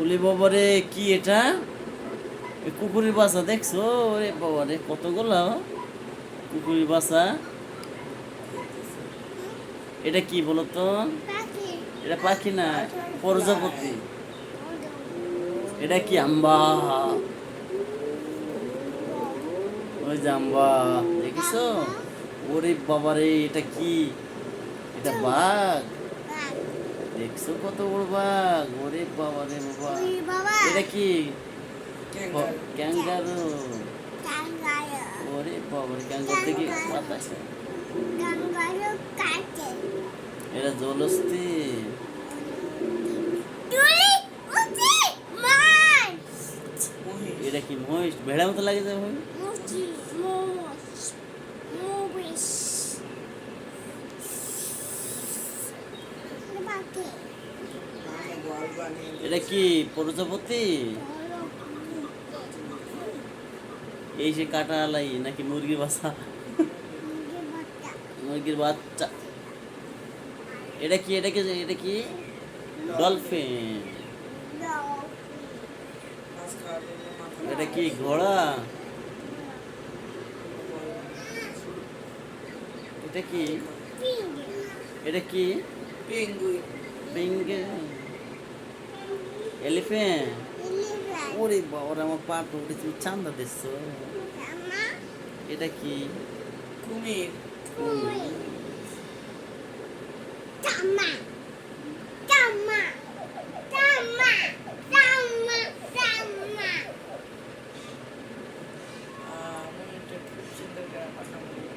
ওলে বাবারে কি এটা? কুকুরের বাসা দেখছ? ওরে বাবারে কতগুলো? কুকুরের বাসা? এটা কি বলো তো এটা পাখি না, প্রজাপতি। এটা কি আম্বা? ওই যে আম্বা, দেখছ? ওরে বাবারে এটা কি? এটা বাঘ? দেখছ কত বড় বাঘ? ওরে বাবারে বাবা। ওই বাবা? এটা কি? ক্যাঙ্গারু ওরে বাবারে ক্যাঙ্গারু দেখি বাতাস এটা জলস্থি। মাছ। এটা কি মহিষ? ভেড়া মতো লাগে যায় মহিষ? এটা কি প্রজাপতি? এই সে কাটা আলাই নাকি মুরগির বাসা মুরগির বাচ্চা। এটা কি এটা কি এটা কি? ডলফিন। এটা কি ঘোড়া? এটা কি? এটা কি? পেঙ্গুইন এলিফ্যান্ট ওরে বাবা আমার পাট উঠে তুমি চান্দা দিচ্ছ। এটা কি? কুমির। Tama.